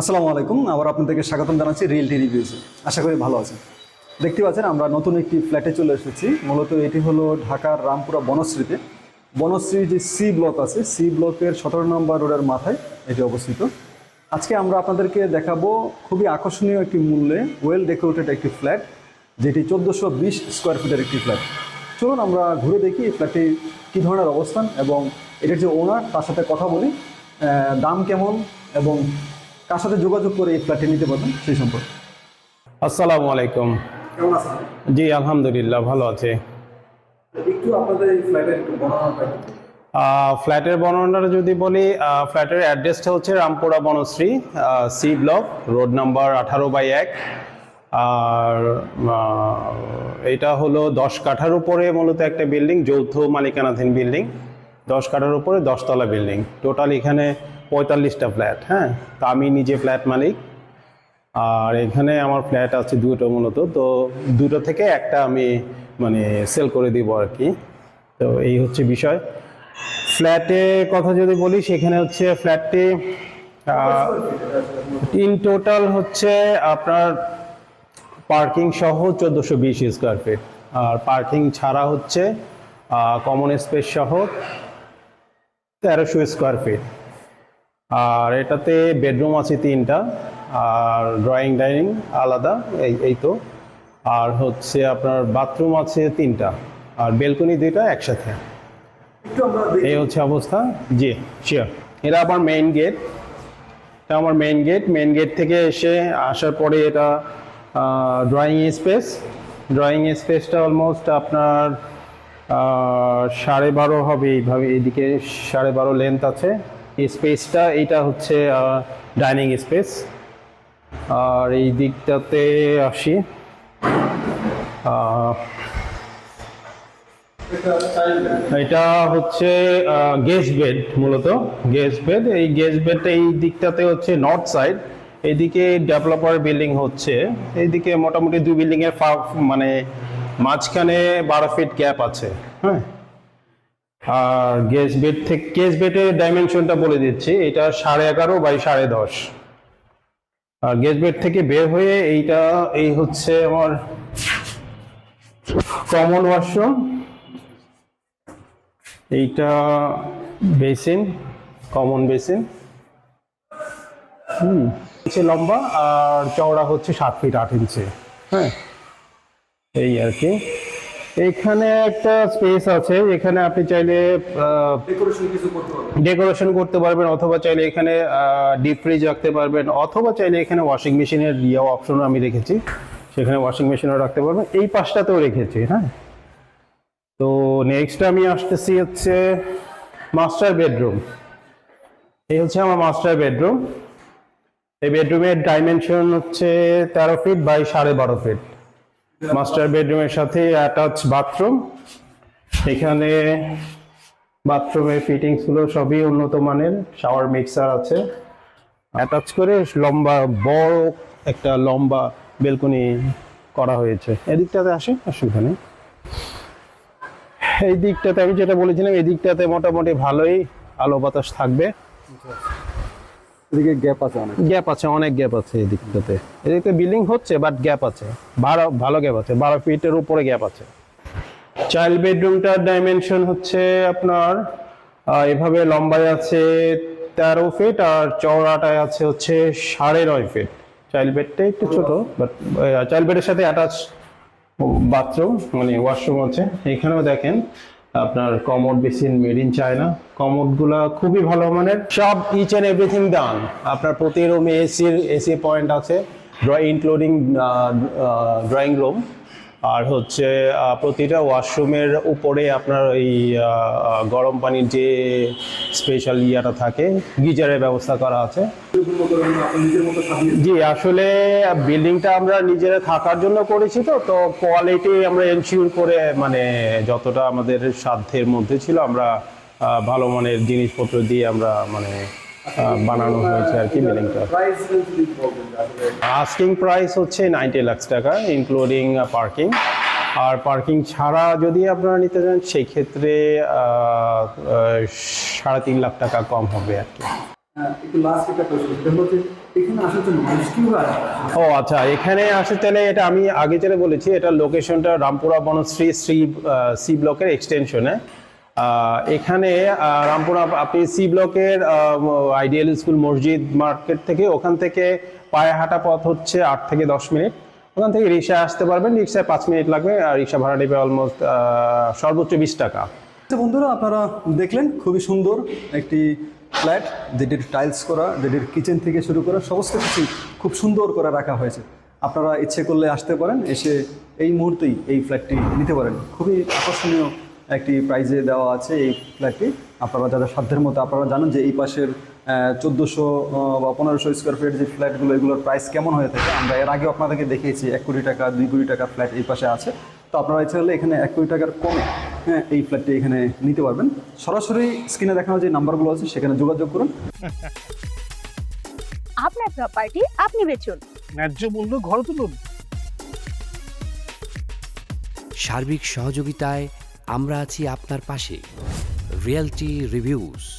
আসসালামু আলাইকুম। আবার আপনাদেরকে স্বাগতম জানাচ্ছি রিয়েলটি রিভিউসে আশা করি ভালো আছেন। দেখতে পাচ্ছেন, আমরা নতুন একটি ফ্ল্যাটে চলে এসেছি। মূলত এটি হলো ঢাকার রামপুরা বনশ্রীতে। বনশ্রী যে সি ব্লক আছে সি ব্লকের সতেরো নম্বর রোডের মাথায় এটি অবস্থিত। আজকে আমরা আপনাদেরকে দেখাবো খুবই আকর্ষণীয় একটি মূল্যে ওয়েল ডেকোরেটেড একটি ফ্ল্যাট যেটি চোদ্দোশো বিশ স্কোয়ার ফিটের একটি ফ্ল্যাট চলুন আমরা ঘুরে দেখি এই ফ্ল্যাটটি কী ধরনের অবস্থান এবং এটার যে ওনার তার সাথে কথা বলি। দাম কেমন এবং কার সাথে যোগাযোগ করে এই ফ্ল্যাটটি নিতে পারবেন সেই সম্পর্কে। আসসালামু আলাইকুম। কেমন আছেন? জি আলহামদুলিল্লাহ ভালো আছে। একটু আপনাদের এই ফ্ল্যাটের একটু ফ্ল্যাটের বর্ণনাটা যদি বলি ফ্ল্যাটের অ্যাড্রেসটা হচ্ছে Rampura Banasree C block road number আঠারো বাই এক। আর এটা হলো দশ কাঠার উপরে মূলত একটা বিল্ডিং যৌথ মালিকানাধীন বিল্ডিং দশ কাঠার উপরে দশতলা বিল্ডিং টোটাল এখানে পঁয়তাল্লিশটা ফ্ল্যাট হ্যাঁ? তা আমি নিজে ফ্ল্যাট মালিক। আর এখানে আমার ফ্ল্যাট আছে দুটো মূলত, তো দুটো থেকে একটা আমি মানে সেল করে দিব আর কি। তো এই হচ্ছে বিষয়। ফ্ল্যাটে কথা যদি বলি, সেখানে হচ্ছে ফ্ল্যাটটি ইন টোটাল হচ্ছে আপনার পার্কিং সহ চোদ্দোশো বিশ স্কোয়ার ফিট আর পার্কিং ছাড়া হচ্ছে কমন স্পেস সহ তেরোশো স্কোয়ার ফিট আর এটাতে বেডরুম আছে তিনটা আর ড্রয়িং ডাইনিং আলাদা এই এই তো। আর হচ্ছে আপনার বাথরুম আছে তিনটা আর বেলকনি দুইটা একসাথে। এই হচ্ছে অবস্থা? জি শিওর এটা আমার মেইন গেট এটা আমার মেইন গেট মেইন গেট থেকে এসে আসার পরে এটা ড্রয়িং স্পেস ড্রয়িং স্পেসটা অলমোস্ট আপনার সাড়ে বারো হবে এইভাবে এদিকে সাড়ে বারো লেন্থ আছে। এই স্পেসটা এইটা হচ্ছে ডাইনিং স্পেস। আর এই দিকটাতে আসি। এটা হচ্ছে গেস্ট বেড মূলত। গেস্ট বেড এই গেস্ট বেড এই দিকটাতে হচ্ছে নর্থ সাইড এইদিকে ডেভেলপার বিল্ডিং হচ্ছে। এইদিকে মোটামুটি দুই বিল্ডিং এর ফা- মানে মাঝখানে বারো ফিট গ্যাপ আছে হ্যাঁ? আর গেস্ট বেড থেকে গেস্ট বেডের ডাইমেনশনটা বলে দিচ্ছি। এটা সাড়ে এগারো বাই সাড়ে দশ। আর গেস্ট বেড থেকে বের হয়ে এইটা এই হচ্ছে আমার কমন ওয়াশরুম এইটা বেসিন কমন বেসিন হুম লম্বা আর চওড়া হচ্ছে সাত ফিট আট ইঞ্চি হ্যাঁ। এই আর কি। এখানে একটা স্পেস আছে এখানে আপনি চাইলে ডেকোরেশন করতে পারবেন। অথবা চাইলে এখানে ডিপ ফ্রিজ রাখতে পারবেন অথবা চাইলে এখানে ওয়াশিং মেশিনের ইয়ে অপশন আমি রেখেছি। সেখানে ওয়াশিং মেশিনও রাখতে পারবেন এই পাশটাতেও রেখেছি হ্যাঁ? তো নেক্সট আমি আসতেছি হচ্ছে মাস্টার বেডরুম এই হচ্ছে আমার মাস্টার বেডরুম এই বেডরুমের ডাইমেনশন হচ্ছে তেরো ফিট বাই সাড়ে বারো ফিট মাস্টার বেডরুমের সাথে অ্যাটাচ বাথরুম এখানে বাথরুমের ফিটিংসগুলো সবই উন্নত মানের। শাওয়ার মিক্সার আছে। অ্যাটাচ করে লম্বা, বড় একটা লম্বা বেলকনি করা হয়েছে। এদিকটাতে আসে অসুবিধা নেই এই দিকটাতে আমি যেটা বলেছিলাম এই দিকটাতে মোটামুটি ভালোই আলো বাতাস থাকবে। এদিকে গ্যাপ আছে অনেক। গ্যাপ আছে, অনেক গ্যাপ আছে এই দিকটাতে এদিকে বিল্ডিং হচ্ছে বাট গ্যাপ আছে। বারো ভালো গ্যাপ আছে। বারো ফিটের উপরে গ্যাপ আছে। চাইল্ড বেডরুমটার ডাইমেনশন হচ্ছে আপনার এভাবে লম্বায় আছে তেরো ফিট আর চওড়াটায় আছে হচ্ছে সাড়ে নয় ফিট চাইল্ড বেডটা একটু ছোট বাট চাইল্ড বেডের সাথে অ্যাটাচ বাথরুম মানে ওয়াশরুম আছে। এখানেও দেখেন আপনার commode basin made in China কমোডগুলা খুবই ভালো মানের। সব ইচ এন্ড এভরিথিং ডান আপনার প্রতি রুমে এসির এসি পয়েন্ট আছে। ইনক্লুডিং ড্রয়িং রুম আর হচ্ছে প্রতিটা ওয়াশরুমের উপরে আপনার ওই গরম পানির যে স্পেশাল ইয়াটা থাকে, গিজারের ব্যবস্থা করা আছে। জি, আসলে বিল্ডিংটা আমরা নিজেরা থাকার জন্য করেছি তো তো কোয়ালিটি আমরা এনশিওর করে মানে যতটা আমাদের সাধ্যের মধ্যে ছিল, আমরা ভালো মানের জিনিসপত্র দিয়ে আমরা মানে বানানো হয়েছে আর কি বিল্ডিংটা আস্কিং প্রাইস হচ্ছে নাইনটি লাখ টাকা ইনক্লুডিং পার্কিং আর পার্কিং ছাড়া যদি আপনারা নিতে চান সেই ক্ষেত্রে সাড়ে তিন লাখ টাকা কম হবে আর কি। আসার? ও আচ্ছা এখানে আসে তাহলে এটা আমি আগে যেটা বলেছি, এটা লোকেশনটা রামপুরা বনশ্রী শ্রী সি ব্লকের এক্সটেনশনে এখানে রামপুরা আপনি সি ব্লকের আইডিয়াল স্কুল মসজিদ মার্কেট থেকে ওখান থেকে পায়ে হাঁটা পথ হচ্ছে আট থেকে দশ মিনিট। ওখান থেকে রিক্সায় আসতে পারবেন, রিক্সায় পাঁচ মিনিট লাগবে, আর রিক্সা ভাড়া নেবে অলমোস্ট সর্বোচ্চ বিশ টাকা। বন্ধুরা, আপনারা দেখলেন খুবই সুন্দর একটি ফ্ল্যাট যেটির টাইলস করা, যেটির কিচেন থেকে শুরু করা সমস্ত কিছু খুব সুন্দর করে রাখা হয়েছে। আপনারা ইচ্ছে করলে আসতে পারেন, এসে এই মুহূর্তেই এই ফ্ল্যাটটি নিতে পারেন। খুবই আকর্ষণীয় একটি প্রাইজে দেওয়া আছে এই ফ্ল্যাটটি আপনারা যাদের সাধ্যের মতো আপনারা জানেন যে এই পাশের চোদ্দোশো বা পনেরোশো স্কোয়ার ফিট যে ফ্ল্যাটগুলো এগুলোর প্রাইস কেমন হয়ে থাকে আমরা এর আগে আপনাদেরকে দেখিয়েছি এক কোটি টাকা দুই কোটি টাকার ফ্ল্যাট এই পাশে আছে। তো আপনারা ইচ্ছে হলে এখানে এক কোটি টাকার কমে হ্যাঁ এই ফ্ল্যাটটি এখানে নিতে পারবেন। সরাসরি স্ক্রিনে দেখানো যে নাম্বারগুলো আছে সেখানে যোগাযোগ করুন। আপনার প্রপার্টি আপনি বেচুন। ন্যায্য মূল্য ঘর তুলুন। সার্বিক সহযোগিতায় আমরা আছি আপনার পাশে। Realty reviews